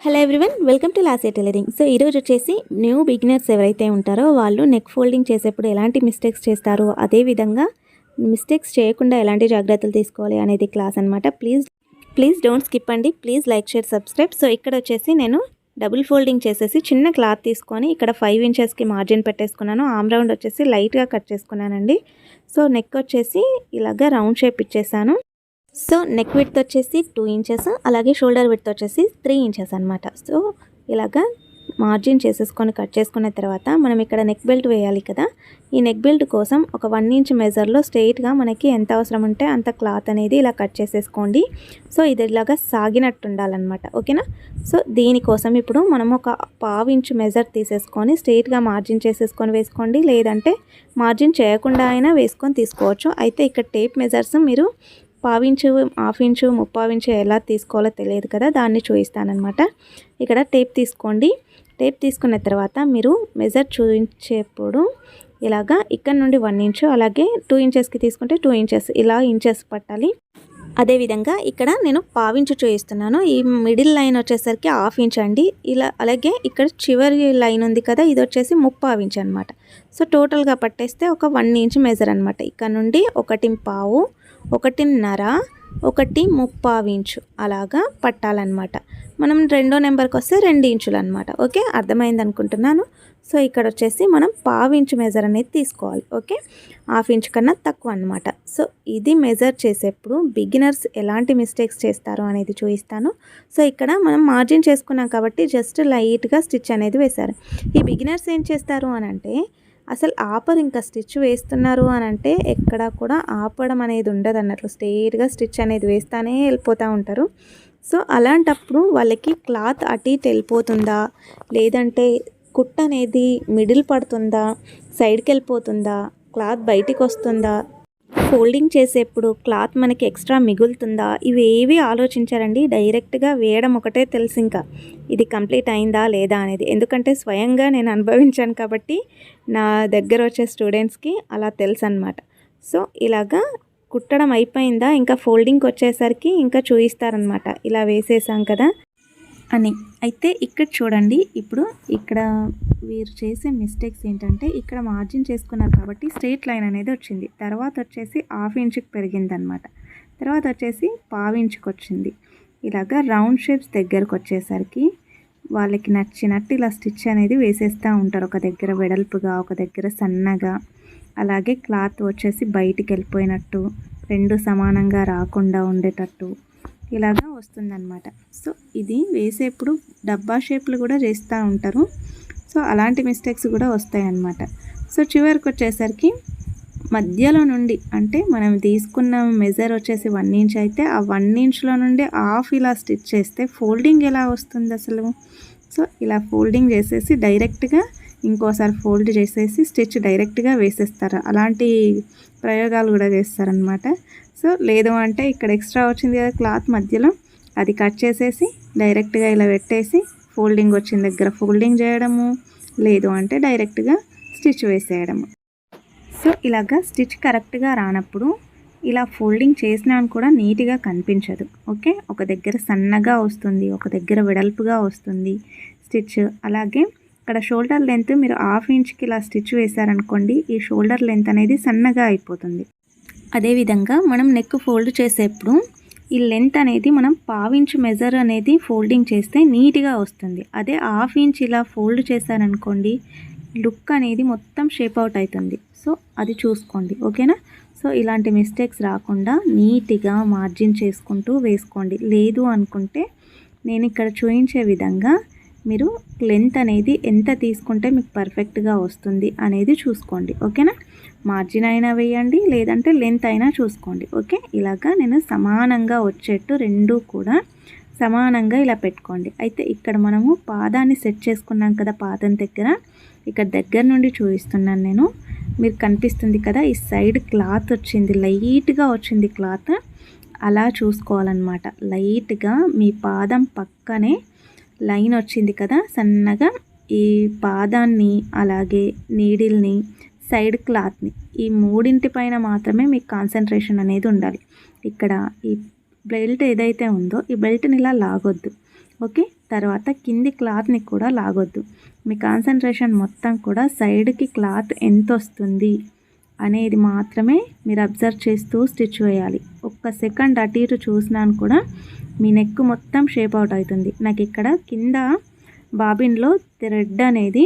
Hello everyone welcome to లాసే tailoring so ఈరోజు వచ్చేసి న్యూ బిగినర్స్ ఎవరైతే ఉంటారో వాళ్ళు నెక్ ఫోల్డింగ్ చేసేప్పుడు ఎలాంటి మిస్టేక్స్ చేస్తారో అదేవిధంగా మిస్టేక్స్ చేయకుండా ఎలాంటి జాగ్రత్తలు తీసుకోవాలి అనేది క్లాస్ అనమాట ప్లీజ్ ప్లీజ్ డోంట్ స్కిప్ అండి. Please like share subscribe so ఇక్కడ వచ్చేసి నేను డబుల్ ఫోల్డింగ్ చేసేసి చిన్న క్లాత్ తీసుకొని ఇక్కడ ఫైవ్ ఇంచెస్కి మార్జిన్ పెట్టేసుకున్నాను. ఆమ్ రౌండ్ వచ్చేసి లైట్గా కట్ చేసుకున్నానండి. సో నెక్ వచ్చేసి ఇలాగా రౌండ్ షేప్ ఇచ్చేసాను. సో నెక్ విడ్త్ వచ్చేసి టూ ఇంచెస్ అలాగే షోల్డర్ విడ్త్ వచ్చేసి త్రీ ఇంచెస్ అనమాట సో ఇలాగా మార్జిన్ చేసేసుకొని కట్ చేసుకున్న తర్వాత మనం ఇక్కడ నెక్ బెల్ట్ వేయాలి కదా. ఈ నెక్ బెల్ట్ కోసం ఒక వన్ ఇంచ్ మెజర్లో స్ట్రెయిట్గా మనకి ఎంత అవసరం ఉంటే అంత క్లాత్ అనేది ఇలా కట్ చేసేసుకోండి. సో ఇది ఇలాగా సాగినట్టు ఉండాలన్నమాట ఓకేనా సో దీనికోసం ఇప్పుడు మనం ఒక పావు ఇంచు మెజర్ తీసేసుకొని స్ట్రెయిట్గా మార్జిన్ చేసేసుకొని వేసుకోండి. లేదంటే మార్జిన్ చేయకుండా అయినా వేసుకొని తీసుకోవచ్చు. అయితే ఇక్కడ టేప్ మెజర్స్ మీరు పావించు హాఫ్ ఇంచు ముప్పావించు ఎలా తీసుకోవాలో తెలియదు కదా దాన్ని చూపిస్తానమాట ఇక్కడ టేప్ తీసుకోండి. టేప్ తీసుకున్న తర్వాత మీరు మెజర్ చూపించేప్పుడు ఇలాగా ఇక్కడ నుండి వన్ ఇంచు అలాగే టూ ఇంచెస్కి తీసుకుంటే టూ ఇంచెస్ ఇలా ఇంచెస్ పట్టాలి. అదేవిధంగా ఇక్కడ నేను పావించు చూపిస్తున్నాను ఈ మిడిల్ లైన్ వచ్చేసరికి హాఫ్ ఇంచ్ అండి. ఇలా అలాగే ఇక్కడ చివరి లైన్ ఉంది కదా ఇది వచ్చేసి ముప్పావు ఇంచ్ అనమాట సో టోటల్గా పట్టేస్తే ఒక వన్ ఇంచ్ మెజర్ అనమాట ఇక్కడ నుండి ఒకటి పావు ఒకటిన్నర ఒకటి ముప్పావు ఇంచు అలాగా పట్టాలన్నమాట. మనం రెండో నెంబర్కి వస్తే రెండు ఇంచులు అనమాట ఓకే? అర్థమైంది అనుకుంటున్నాను సో ఇక్కడ వచ్చేసి మనం పావు ఇంచు మెజర్ అనేది తీసుకోవాలి. ఓకే? హాఫ్ ఇంచ్ కన్నా తక్కువ అనమాట సో ఇది మెజర్ చేసేప్పుడు బిగినర్స్ ఎలాంటి మిస్టేక్స్ చేస్తారో అనేది చూపిస్తాను. సో ఇక్కడ మనం మార్జిన్ చేసుకున్నాం కాబట్టి జస్ట్ లైట్గా స్టిచ్ అనేది వేశారు. ఈ బిగినర్స్ ఏం చేస్తారు అని అంటే అసలు ఆపరు ఇంకా స్టిచ్ వేస్తున్నారు అని అంటే ఎక్కడ కూడా ఆపడం అనేది ఉండదు అన్నట్లు. స్ట్రేట్గా స్టిచ్ అనేది వేస్తానే వెళ్ళిపోతూ ఉంటారు. సో అలాంటప్పుడు వాళ్ళకి క్లాత్ అటు ఇటు వెళ్ళిపోతుందా? లేదంటే కుట్ అనేది మిడిల్ పడుతుందా? సైడ్కి వెళ్ళిపోతుందా? క్లాత్ బయటికి వస్తుందా? ఫోల్డింగ్ చేసేప్పుడు క్లాత్ మనకి ఎక్స్ట్రా మిగులుతుందా? ఇవి ఏవి ఆలోచించారండి? డైరెక్ట్గా వేయడం ఒకటే తెలుసు ఇంకా. ఇది కంప్లీట్ అయిందా లేదా అనేది. ఎందుకంటే స్వయంగా నేను అనుభవించాను కాబట్టి నా దగ్గర వచ్చే స్టూడెంట్స్కి అలా తెలుసు అనమాట సో ఇలాగా కుట్టడం అయిపోయిందా? ఇంకా ఫోల్డింగ్కి వచ్చేసరికి ఇంకా చూయిస్తారనమాట ఇలా వేసేసాం కదా. అని. అయితే ఇక్కడ చూడండి ఇప్పుడు ఇక్కడ వీరు చేసే మిస్టేక్స్ ఏంటంటే ఇక్కడ మార్జిన్ చేసుకున్నారు కాబట్టి స్ట్రేట్ లైన్ అనేది వచ్చింది. తర్వాత వచ్చేసి హాఫ్ ఇంచుకి పెరిగిందనమాట తర్వాత వచ్చేసి పావు ఇంచుకి వచ్చింది. ఇలాగా రౌండ్ షేప్స్ దగ్గరకు వచ్చేసరికి వాళ్ళకి నచ్చినట్టు ఇలా స్టిచ్ అనేది వేసేస్తూ ఉంటారు. ఒక దగ్గర వెడల్పుగా ఒక దగ్గర సన్నగా. అలాగే క్లాత్ వచ్చేసి బయటికి వెళ్ళిపోయినట్టు రెండు సమానంగా రాకుండా ఉండేటట్టు. ఇలాగా వస్తుందన్నమాట. సో ఇది వేసేప్పుడు డబ్బా షేప్లు కూడా చేస్తూ ఉంటారు. సో అలాంటి మిస్టేక్స్ కూడా వస్తాయి అన్నమాట సో చివరికి వచ్చేసరికి మధ్యలో నుండి అంటే మనం తీసుకున్న మెజర్ వచ్చేసి వన్ ఇంచ్ అయితే ఆ వన్ ఇంచ్లో నుండి హాఫ్ ఇలా స్టిచ్ చేస్తే ఫోల్డింగ్ ఎలా వస్తుంది అసలు? సో ఇలా ఫోల్డింగ్ చేసేసి డైరెక్ట్గా ఇంకోసారి ఫోల్డ్ చేసేసి స్టిచ్ డైరెక్ట్గా వేసేస్తారు. అలాంటి ప్రయోగాలు కూడా చేస్తారనమాట సో లేదు అంటే ఇక్కడ ఎక్స్ట్రా వచ్చింది కదా క్లాత్ మధ్యలో అది కట్ చేసేసి డైరెక్ట్గా ఇలా పెట్టేసి ఫోల్డింగ్ వచ్చిన దగ్గర ఫోల్డింగ్ చేయడము లేదు అంటే డైరెక్ట్గా స్టిచ్ వేసేయడము. సో ఇలాగా స్టిచ్ కరెక్ట్గా రానప్పుడు ఇలా ఫోల్డింగ్ చేసినా కూడా నీట్గా కనిపించదు. ఓకే? ఒక దగ్గర సన్నగా వస్తుంది ఒక దగ్గర వెడల్పుగా వస్తుంది స్టిచ్. అలాగే ఇక్కడ షోల్డర్ లెంత్ మీరు హాఫ్ ఇంచ్కి ఇలా స్టిచ్ వేశారనుకోండి ఈ షోల్డర్ లెంత్ అనేది సన్నగా అయిపోతుంది. అదేవిధంగా మనం నెక్ ఫోల్డ్ చేసేప్పుడు ఈ లెంత్ అనేది మనం పావించు మెజర్ అనేది ఫోల్డింగ్ చేస్తే నీట్గా వస్తుంది. అదే హాఫ్ ఇంచ్ ఇలా ఫోల్డ్ చేశారనుకోండి లుక్ అనేది మొత్తం షేప్ అవుట్ అవుతుంది. సో అది చూసుకోండి ఓకేనా? సో ఇలాంటి మిస్టేక్స్ రాకుండా నీట్గా మార్జిన్ చేసుకుంటూ వేసుకోండి. లేదు అనుకుంటే నేను ఇక్కడ చూపించే విధంగా మీరు లెంత్ అనేది ఎంత తీసుకుంటే మీకు పర్ఫెక్ట్గా వస్తుంది అనేది చూసుకోండి ఓకేనా మార్జిన్ అయినా వేయండి లేదంటే లెంత్ అయినా చూసుకోండి ఓకే ఇలాగా నేను సమానంగా వచ్చేట్టు రెండు కూడా సమానంగా ఇలా పెట్టుకోండి. అయితే ఇక్కడ మనము పాదాన్ని సెట్ చేసుకున్నాం కదా పాదం దగ్గర. ఇక్కడ దగ్గర నుండి చూపిస్తున్నాను నేను. మీరు కనిపిస్తుంది కదా ఈ సైడ్ క్లాత్ వచ్చింది లైట్గా వచ్చింది క్లాత్ అలా చూసుకోవాలన్నమాట. లైట్గా మీ పాదం పక్కనే లైన్ వచ్చింది కదా సన్నగా ఈ పాదాన్ని అలాగే నీడిల్ని సైడ్ క్లాత్ని ఈ మూడింటి పైన మాత్రమే మీకు కాన్సన్ట్రేషన్ అనేది ఉండాలి. ఇక్కడ ఈ బెల్ట్ ఏదైతే ఉందో ఈ బెల్ట్ని ఇలా లాగొద్దు. ఓకే? తర్వాత కింది క్లాత్ని కూడా లాగొద్దు. మీ కాన్సన్ట్రేషన్ మొత్తం కూడా సైడ్కి క్లాత్ ఎంత వస్తుంది అనేది మాత్రమే మీరు అబ్జర్వ్ చేస్తూ స్టిచ్ వేయాలి ఒక్క సెకండ్ అటు ఇటు చూసినాను కూడా మీ నెక్ మొత్తం షేప్ అవుట్ అవుతుంది. నాకు ఇక్కడ కింద బాబిన్లో థ్రెడ్ అనేది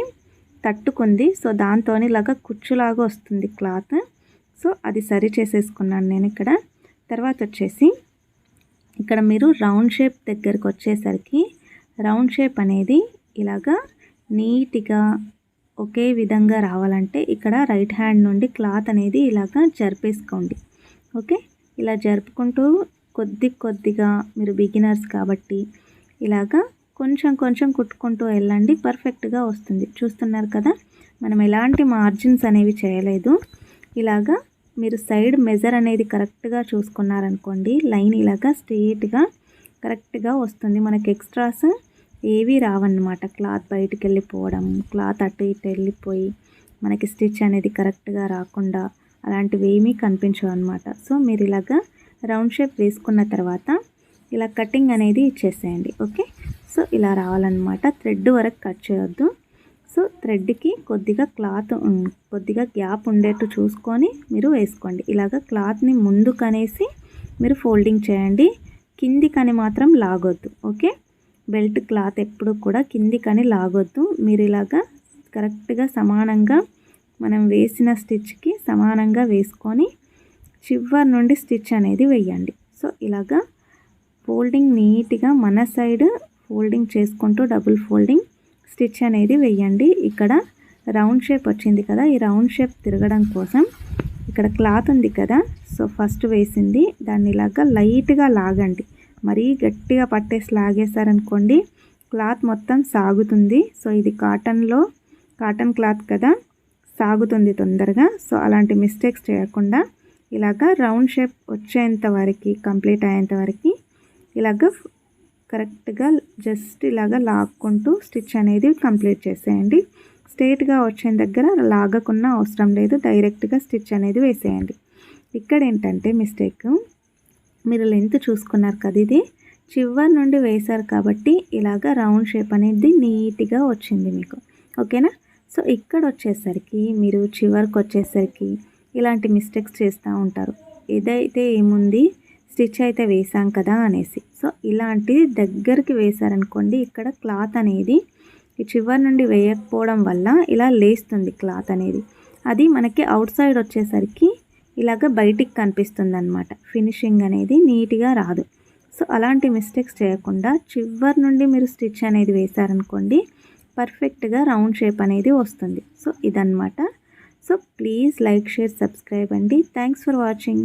తట్టుకుంది. సో దాంతో ఇలాగా కుచ్చులాగా వస్తుంది క్లాత్ సో అది సరి చేసేసుకున్నాను నేను ఇక్కడ. తర్వాత వచ్చేసి ఇక్కడ మీరు రౌండ్ షేప్ దగ్గరకు వచ్చేసరికి రౌండ్ షేప్ అనేది ఇలాగా నీట్గా ఒకే విధంగా రావాలంటే ఇక్కడ రైట్ హ్యాండ్ నుండి క్లాత్ అనేది ఇలాగా జరిపేసుకోండి. ఓకే? ఇలా జరుపుకుంటూ కొద్ది కొద్దిగా మీరు బిగినర్స్ కాబట్టి ఇలాగా కొంచెం కొంచెం కుట్టుకుంటూ వెళ్ళండి. పర్ఫెక్ట్గా వస్తుంది. చూస్తున్నారు కదా? మనం ఎలాంటి మార్జిన్స్ అనేవి చేయలేదు. ఇలాగా మీరు సైడ్ మెజర్ అనేది కరెక్ట్గా చూసుకున్నారనుకోండి లైన్ ఇలాగా స్ట్రేట్గా కరెక్ట్గా వస్తుంది. మనకి ఎక్స్ట్రాస్ ఏవీ రావన్నమాట. క్లాత్ బయటికి వెళ్ళిపోవడం క్లాత్ అటు ఇటు వెళ్ళిపోయి మనకి స్టిచ్ అనేది కరెక్ట్గా రాకుండా అలాంటివి ఏమీ కనిపించవు అనమాట సో మీరు ఇలాగా రౌండ్ షేప్ వేసుకున్న తర్వాత ఇలా కటింగ్ అనేది ఇచ్చేసేయండి ఓకే? సో ఇలా రావాలన్నమాట. థ్రెడ్ వరకు కట్ చేయొద్దు. సో థ్రెడ్కి కొద్దిగా క్లాత్ కొద్దిగా గ్యాప్ ఉండేట్టు చూసుకొని మీరు వేసుకోండి. ఇలాగ క్లాత్ని ముందుకనేసి మీరు ఫోల్డింగ్ చేయండి. కిందికని మాత్రం లాగొద్దు. ఓకే? బెల్ట్ క్లాత్ ఎప్పుడు కూడా కిందికని లాగొద్దు. మీరు ఇలాగా కరెక్ట్గా సమానంగా మనం వేసిన స్టిచ్కి సమానంగా వేసుకొని చివరి నుండి స్టిచ్ అనేది వేయండి. సో ఇలాగా ఫోల్డింగ్ నీట్గా మన సైడ్ ఫోల్డింగ్ చేసుకుంటూ డబుల్ ఫోల్డింగ్ స్టిచ్ అనేది వేయండి. ఇక్కడ రౌండ్ షేప్ వచ్చింది కదా ఈ రౌండ్ షేప్ తిరగడం కోసం ఇక్కడ క్లాత్ ఉంది కదా సో ఫస్ట్ వేసింది. దాన్ని ఇలాగా లైట్గా లాగండి. మరీ గట్టిగా పట్టేసి లాగేశారనుకోండి క్లాత్ మొత్తం సాగుతుంది. సో ఇది కాటన్లో కాటన్ క్లాత్ కదా సాగుతుంది తొందరగా. సో అలాంటి మిస్టేక్స్ చేయకుండా ఇలాగ రౌండ్ షేప్ వచ్చేంత వరకు కంప్లీట్ అయ్యేంత వరకు ఇలాగ కరెక్ట్గా జస్ట్ ఇలాగ లాక్కుంటూ స్టిచ్ అనేది కంప్లీట్ చేసేయండి. స్ట్రేట్గా వచ్చిన దగ్గర లాగకున్న అవసరం లేదు. డైరెక్ట్గా స్టిచ్ అనేది వేసేయండి. ఇక్కడ ఏంటంటే మిస్టేక్ మీరు లెంత్ చూసుకున్నారు కదా ఇది. చివరి నుండి వేశారు కాబట్టి ఇలాగ రౌండ్ షేప్ అనేది నీట్గా వచ్చింది మీకు. ఓకేనా? సో ఇక్కడ వచ్చేసరికి మీరు చివరికి వచ్చేసరికి ఇలాంటి మిస్టేక్స్ చేస్తూ ఉంటారు. ఏదైతే ఏముంది? స్టిచ్ అయితే వేసాం కదా అనేసి. సో ఇలాంటిది దగ్గరికి వేశారనుకోండి ఇక్కడ క్లాత్ అనేది ఈ చివరి నుండి వేయకపోవడం వల్ల ఇలా లేస్తుంది క్లాత్ అనేది. అది మనకి అవుట్ సైడ్ వచ్చేసరికి ఇలాగ బయటికి కనిపిస్తుంది అనమాట ఫినిషింగ్ అనేది నీట్గా రాదు. సో అలాంటి మిస్టేక్స్ చేయకుండా చివరి నుండి మీరు స్టిచ్ అనేది వేశారనుకోండి పర్ఫెక్ట్గా రౌండ్ షేప్ అనేది వస్తుంది. సో ఇదనమాట so please like share subscribe అండి. Thanks for watching.